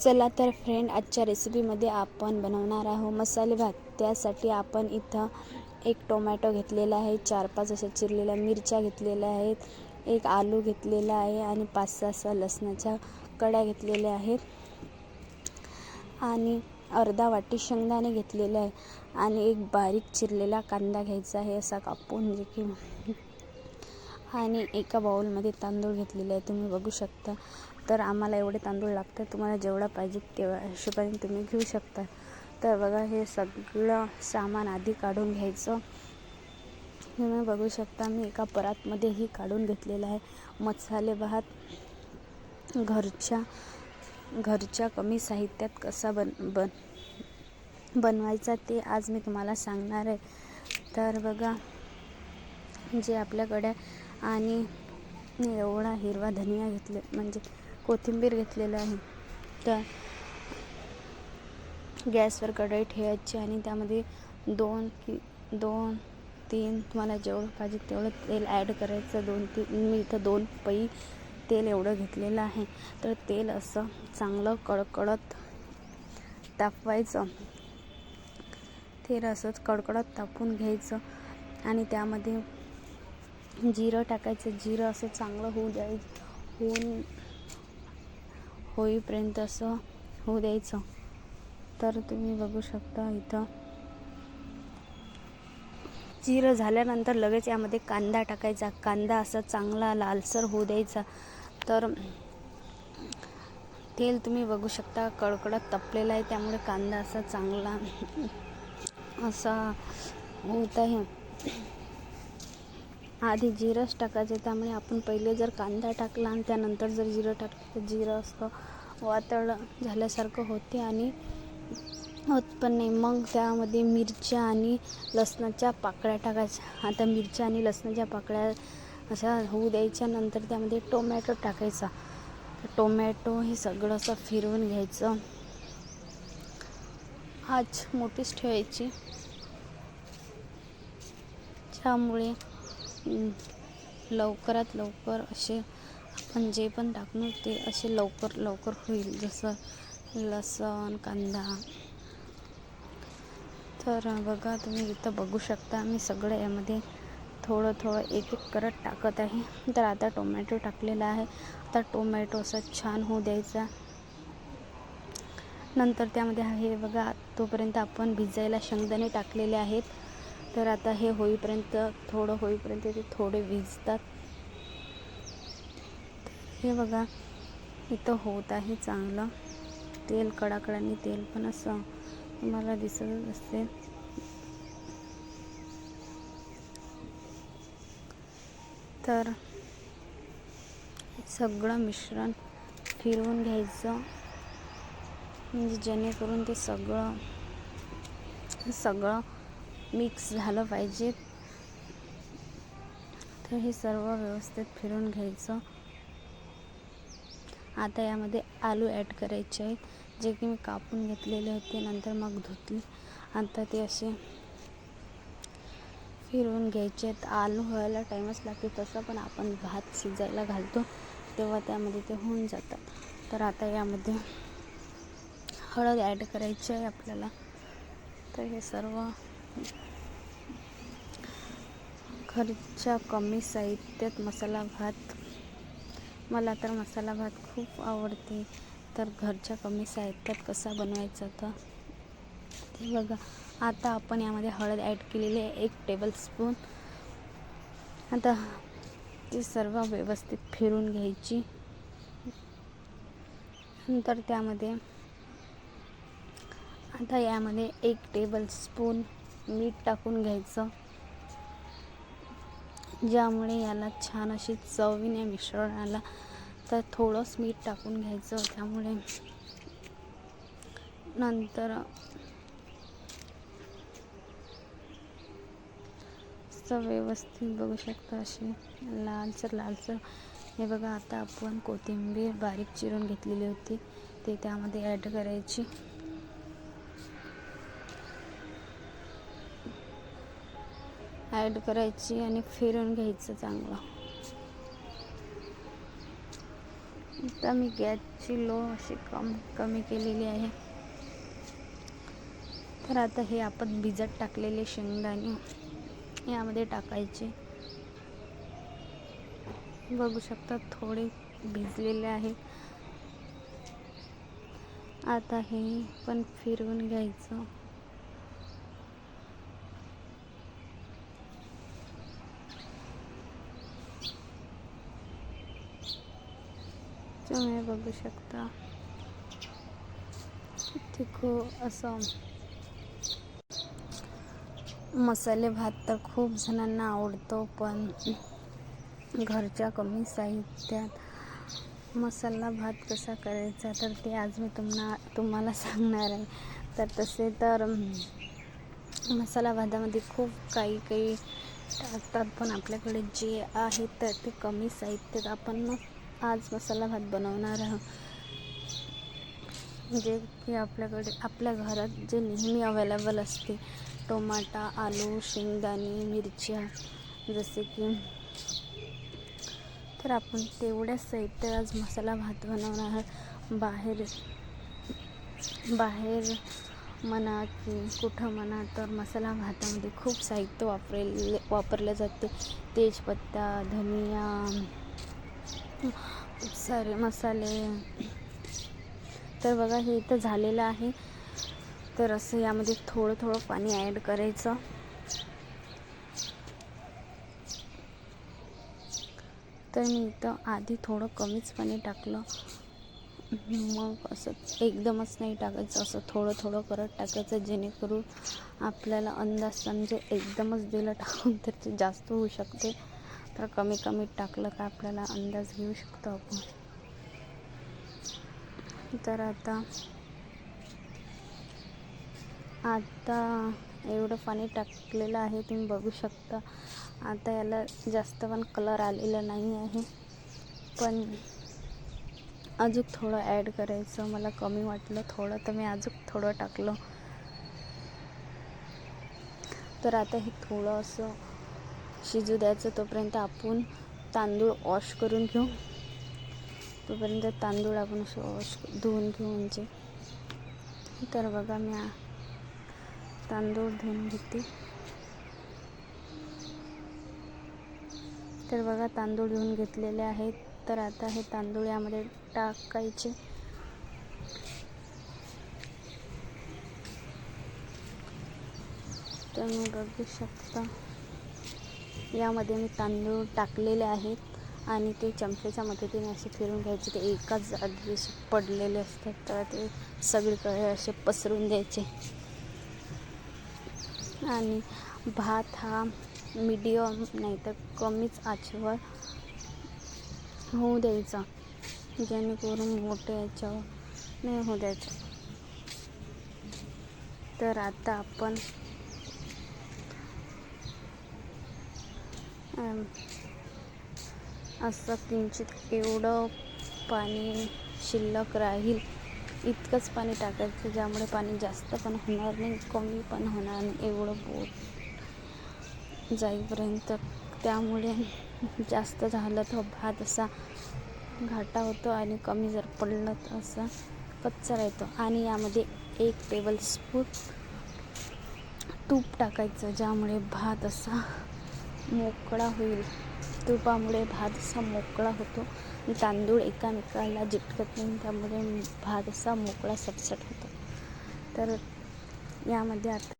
चला तर फ्रेंड आजच्या रेसिपीमध्ये आपण बनवणार आहोत मसाले भात. त्यासाठी आपण इथं एक टोमॅटो घेतलेला आहे चार पाच अशा चिरलेल्या मिरच्या घेतलेल्या आहेत एक आलू घेतलेला आहे आणि पाच सहा सहा लसणाच्या कड्या घेतलेल्या आहेत. आणि अर्धा वाटी शेंगदाणे घेतलेले आहे आणि एक बारीक चिरलेला कांदा घ्यायचा आहे असा कापून जे की आणि एका बाउलमध्ये तांदूळ घेतलेले आहे. तुम्ही बघू शकता. तर आम्हाला एवढे तांदूळ लागतात तुम्हाला जेवढा पाहिजे तेवढ्या हिशोबाने तुम्ही घेऊ शकता. तर बघा हे सगळं सामान आधी काढून घ्यायचं. तुम्ही बघू शकता मी एका परातमध्येही काढून घेतलेलं आहे. मसाले भात घरच्या घरच्या कमी साहित्यात कसा बन बन बनवायचा ते आज मी तुम्हाला सांगणार आहे. तर बघा जे आपल्याकडे आणि एवढा हिरवा धनिया घेतले म्हणजे कोथिंबीर घेतलेलं आहे. तर गॅसवर कढई ठेवायची आणि त्यामध्ये दोन की दोन तीन तुम्हाला जेवढं पाहिजे तेवढं तेल ॲड करायचं. दोन तीन मी इथं दोन पई तेल एवढं घेतलेलं आहे. तर तेल असं चांगलं कडकडत तापवायचं. तेल असंच कडकडत तापून घ्यायचं आणि त्यामध्ये जिरं टाकायचं. जिरं असं चांगलं होऊ द्यायचं होऊन होईपर्यंत असं होऊ द्यायचं. तर तुम्ही बघू शकता इथं. जिरं झाल्यानंतर लगेच यामध्ये कांदा टाकायचा. कांदा असा चांगला लालसर होऊ द्यायचा. तर तेल तुम्ही बघू शकता कडकडत तपलेलं आहे. त्यामुळे कांदा असा चांगला असा होत आहे. आधी जिरंच टाकायचं त्यामुळे आपण पहिले जर कांदा टाकला आणि त्यानंतर जर जिरं टाकलं तर जिरं असं वातळ झाल्यासारखं होते आणि होत पण नाही. मग त्यामध्ये मिरच्या आणि लसणाच्या पाकळ्या टाकायच्या. आता मिरच्या आणि लसणाच्या पाकळ्या अशा होऊ द्यायच्या नंतर त्यामध्ये टोमॅटो टाकायचा. टोमॅटो हे सगळं असं फिरवून घ्यायचं. आज मोठीच ठेवायची. त्यामुळे लवकरात लवकर असे आपण जे पण टाकणार ते असे लवकर लवकर होईल. जसं लसण कांदा. तर बघा तुम्ही इथं बघू शकता मी सगळं यामध्ये थोडं थोडं एक एक करत टाकत आहे. तर आता टोमॅटो टाकलेला आहे. आता टोमॅटो असा छान होऊ द्यायचा. नंतर त्यामध्ये हे बघा तोपर्यंत आपण भिजायला शेंगदाणे टाकलेले आहेत. तर आता हे होईपर्यंत थोडं होईपर्यंत ते थोडे भिजतात हे बघा इथं होत आहे चांगलं. तेल कडाकडाने तेल पण असं तुम्हाला दिसतच असते तर सगळं मिश्रण फिरवून घ्यायचं. म्हणजे जेणेकरून ते सगळं सगळं मिक्स झालं पाहिजे. तर हे सर्व व्यवस्थित फिरून घ्यायचं. आता यामध्ये आलू ॲड करायचे आहेत. जे की मी कापून घेतलेले होते नंतर मग धुतले. आता ते असे फिरवून घ्यायचे आहेत. आलू व्हायला टाईमच लागते. तसं पण आपण भात शिजायला घालतो तेव्हा त्यामध्ये ते होऊन जातात. तर आता यामध्ये हळद ॲड करायची आहे आपल्याला. तर हे सर्व घरच्या कमी साहित्यात मसाला भात. मला तर मसाला भात खूप आवडते. तर घरच्या कमी साहित्यात कसा बनवायचा तर? ते बघा. आता आपण यामध्ये हळद ॲड केलेली आहे एक टेबलस्पून आता ती सर्व व्यवस्थित फिरून घ्यायची. नंतर त्यामध्ये आता यामध्ये एक टेबलस्पून मीठ टाकून घ्यायचं. ज्यामुळे याला छान अशी चवीने मिश्रणाला तर थोडंच मीठ टाकून घ्यायचं. त्यामुळे नंतर व्यवस्थित बघू शकता अशी लालसर लालसर. हे बघा आता आपण कोथिंबीर बारीक चिरून घेतलेली होती. ते त्यामध्ये ॲड करायची. ॲड करायची आणि फिरून घ्यायचं चांगलं. आता मी गॅसची लो अशी कम कमी केलेली आहे. तर आता हे आपण भिजत टाकलेले शेंगदाणे यामध्ये टाकायचे. बघू शकता थोडे भिजलेले आहे. आता हे पण फिरवून घ्यायचं. तुम्ही बघू शकता. ते खूप असं. मसाले भात तर खूप जणांना आवडतो पण घरच्या कमी साहित्यात मसाला भात कसा करायचा तर ते आज मी तुम्हाला तुम्हाला सांगणार आहे. तर तसे तर मसाला भातामध्ये खूप काही काही टाकतात पण आपल्याकडे जे आहे तर ते कमी साहित्यात आपण आज मसाला भात बनवणार आहोत. जे की आपल्याकडे आपल्या घरात जे नेहमी अवेलेबल असते टोमाटा आलू शेंगदाणे मिरच्या जसे की तर आपण तेवढ्या साहित्य आज मसाला भात बनवणार आहोत. बाहेर बाहेर म्हणा की कुठं म्हणा तर मसाला भातामध्ये खूप साहित्य वापरले वापरले जाते. तेजपत्ता धनिया खूप सारे मसाले. तर बघा हे इथं झालेलं आहे. तर असं यामध्ये थोडं थोडं पाणी ॲड करायचं. तर मी इथं आधी थोडं कमीच पाणी टाकलं. मग असं एकदमच नाही टाकायचं असं थोडं थोडं करत टाकायचं जेणेकरून आपल्याला अंदाज समजे एकदमच दिलं टाकून तर ते जास्त होऊ शकते. तर कमी कमी टाकलं का आपल्याला अंदाज घेऊ शकतो आपण. तर आता आता एवढं पाणी टाकलेलं आहे तुम्ही बघू शकता. आता याला जास्त पण कलर आलेला नाही आहे. पण अजून थोडं ॲड करायचं मला कमी वाटलं. थोडं तर मी अजून थोडं टाकलं. तर आता हे थोडं असं शिजू द्यायचं तोपर्यंत आपण तांदूळ वॉश करून घेऊ. तोपर्यंत तांदूळ आपण असं वॉश धुवून घेऊ म्हणजे. तर बघा मी तांदूळ धुवून घेते. तर बघा तांदूळ धुवून घेतलेले आहेत. तर आता हे तांदूळ यामध्ये टाकायचे. तर मी बघू शकता. यामध्ये मी तांदूळ टाकलेले आहेत आणि ते चमच्याच्या मदतीने असे फिरून घ्यायचे. ते एकाच जागी असे पडलेले असतात तर ते सगळीकडे असे पसरून द्यायचे. आणि भात हा मीडियम नाही तर कमीच आचेवर होऊ द्यायचा. जेणेकरून मोठ्या याच्यावर नाही होऊ द्यायचं. तर आता आपण असं किंचित एवढं पाणी शिल्लक राहील इतकंच पाणी टाकायचं ज्यामुळे पाणी जास्त पण होणार नाही कमी पण होणार नाही एवढं बोट जाईपर्यंत. त्यामुळे जास्त झालं तर भात असा घाटा होतो आणि कमी जर पडलं तर असा कच्चा राहतो. आणि यामध्ये एक टेबलस्पून तूप टाकायचं ज्यामुळे भात असा मोकळा होईल. तुपामुळे भात असा मोकळा होतो. तांदूळ एकामेकाला जिटकत नाही. त्यामुळे भात असा मोकळा सटसट होतो. तर यामध्ये आता